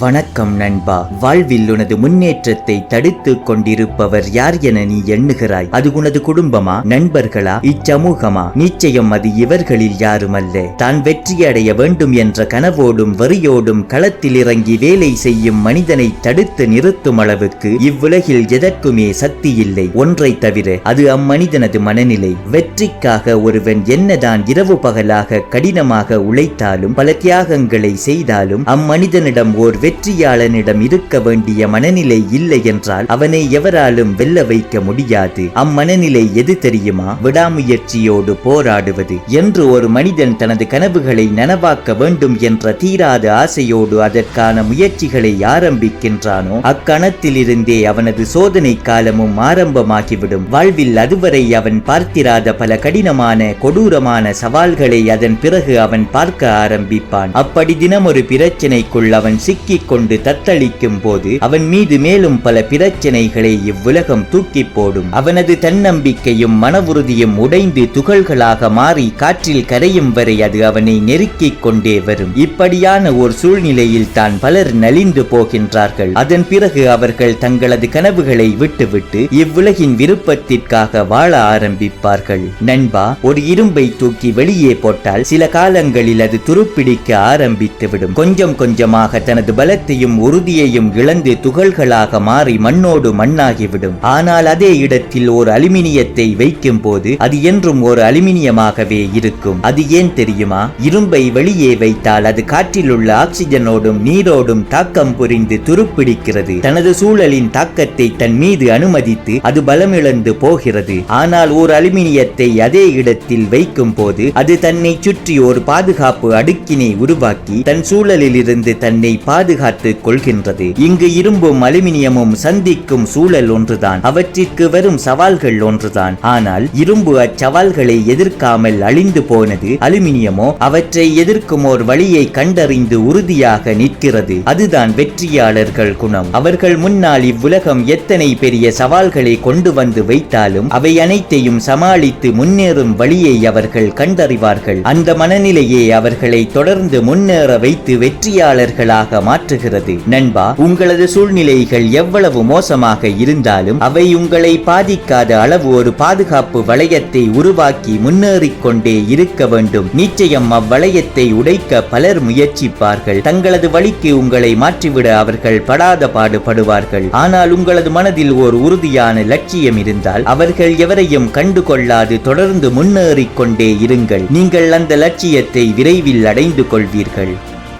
வணக்கம் நண்பா. வாழ்வில் உனது முன்னேற்றத்தை தடுத்துக் கொண்டிருப்பவர் யார் என நீ எண்ணுகிறாய்? அது உனது குடும்பமா? நண்பர்களா? இச்சமூகமா? நிச்சயம் அது இவர்களில் யாரும் அல்ல தான் வெற்றி அடைய வேண்டும் என்ற கனவோடும் வரியோடும் களத்தில் இறங்கி வேலை செய்யும் மனிதனை தடுத்து நிறுத்தும் அளவுக்கு இவ்வுலகில் எதற்குமே சக்தி இல்லை. ஒன்றை தவிர அது அம்மனிதனது மனநிலை. வெற்றிக்காக ஒருவன் என்னதான் இரவு பகலாக கடினமாக உழைத்தாலும் பல தியாகங்களை செய்தாலும் அம்மனிதனிடம் ஓர் வெற்றியாளனிடம் இருக்க வேண்டிய மனநிலை இல்லை என்றால் அவனை எவராலும் வெல்ல வைக்க முடியாது. அம்மனநிலை எது தெரியுமா? விடாமுயற்சியோடு போராடுவது என்று ஒரு மனிதன் தனது கனவுகளை நனவாக்க வேண்டும் என்ற தீராத ஆசையோடு அதற்கான முயற்சிகளை ஆரம்பிக்கின்றானோ அக்கணத்திலிருந்தே அவனது சோதனை காலமும் ஆரம்பமாகிவிடும். வாழ்வில் அதுவரை அவன் பார்த்திராத பல கடினமான கொடூரமான சவால்களை அதன் பிறகு அவன் பார்க்க ஆரம்பிப்பான். அப்படி தினம் ஒரு பிரச்சனைக்குள் அவன் சிக்கி கொண்டு தத்தளிக்கும் போது அவன் மீது மேலும் பல பிரச்சனைகளை இவ்வுலகம் தூக்கி போடும். அவனது தன்னம்பிக்கையும் மன உறுதியும் உடைந்து துகள்களாக மாறி காற்றில் கரையும் வரை அது அவனை நெருக்கிக் கொண்டே வரும். இப்படியான ஒரு சூழ்நிலையில் தான் பலர் நலிந்து போகின்றார்கள். அதன் பிறகு அவர்கள் தங்களது கனவுகளை விட்டுவிட்டு இவ்வுலகின் விருப்பத்திற்காக வாழ ஆரம்பிப்பார்கள். நண்பா ஒரு இரும்பை தூக்கி வெளியே போட்டால் சில காலங்களில் அது துருப்பிடிக்க ஆரம்பித்துவிடும். கொஞ்சம் கொஞ்சமாக தனது பல பலத்தையும் உறுதியையும் இழந்து துகள்களாக மாறி மண்ணோடு மண்ணாகிவிடும். ஆனால் அதே இடத்தில் ஒரு அலுமினியத்தை வைக்கும் போது அது என்றும் ஒரு அலுமினியமாகவே இருக்கும். அது ஏன் தெரியுமா? இரும்பை வெளியே வைத்தால் அது காற்றில் உள்ள ஆக்சிஜனோடும் நீரோடும் தாக்கம் புரிந்து துருப்பிடிக்கிறது. தனது சூழலின் தாக்கத்தை தன் மீது அனுமதித்து அது பலமிழந்து போகிறது. ஆனால் ஒரு அலுமினியத்தை அதே இடத்தில் வைக்கும் போது அது தன்னை சுற்றி ஒரு பாதுகாப்பு அடுக்கினை உருவாக்கி தன் சூழலில் இருந்து தன்னை பாதுகாத்து கொள்கின்றது. இங்கு இரும்பும் அலுமினியமும் சந்திக்கும் சூழல் ஒன்றுதான். அவற்றிற்கு வரும் சவால்கள் ஒன்றுதான். ஆனால் இரும்பு அச்சவால்களை எதிர்க்காமல் அழிந்து போனது அலுமினியமோ அவற்றை எதிர்க்கும் ஓர் வழியை கண்டறிந்து உறுதியாக நிற்கிறது. அதுதான் வெற்றியாளர்கள் குணம். அவர்கள் முன்னால் இவ்வுலகம் எத்தனை பெரிய சவால்களை கொண்டு வந்து வைத்தாலும் அவை அனைத்தையும் சமாளித்து முன்னேறும் வழியை அவர்கள் கண்டறிவார்கள். அந்த மனநிலையே அவர்களை தொடர்ந்து முன்னேற வைத்து வெற்றியாளர்களாக மாற்ற மாற்றுகிறது நண்பா உங்களது சூழ்நிலைகள் எவ்வளவு மோசமாக இருந்தாலும் அவை உங்களை பாதிக்காத அளவு ஒரு பாதுகாப்பு வளையத்தை உருவாக்கி முன்னேறிக் கொண்டே இருக்க வேண்டும். நிச்சயம் அவ்வளையத்தை உடைக்க பலர் முயற்சிப்பார்கள். தங்களது வழிக்கு உங்களை மாற்றிவிட அவர்கள் படாத பாடுபடுவார்கள். ஆனால் உங்களது மனதில் ஒரு உறுதியான லட்சியம் இருந்தால் அவர்கள் எவரையும் கண்டுகொள்ளாது தொடர்ந்து முன்னேறிக் கொண்டே இருங்கள். நீங்கள் அந்த லட்சியத்தை விரைவில் அடைந்து கொள்வீர்கள்.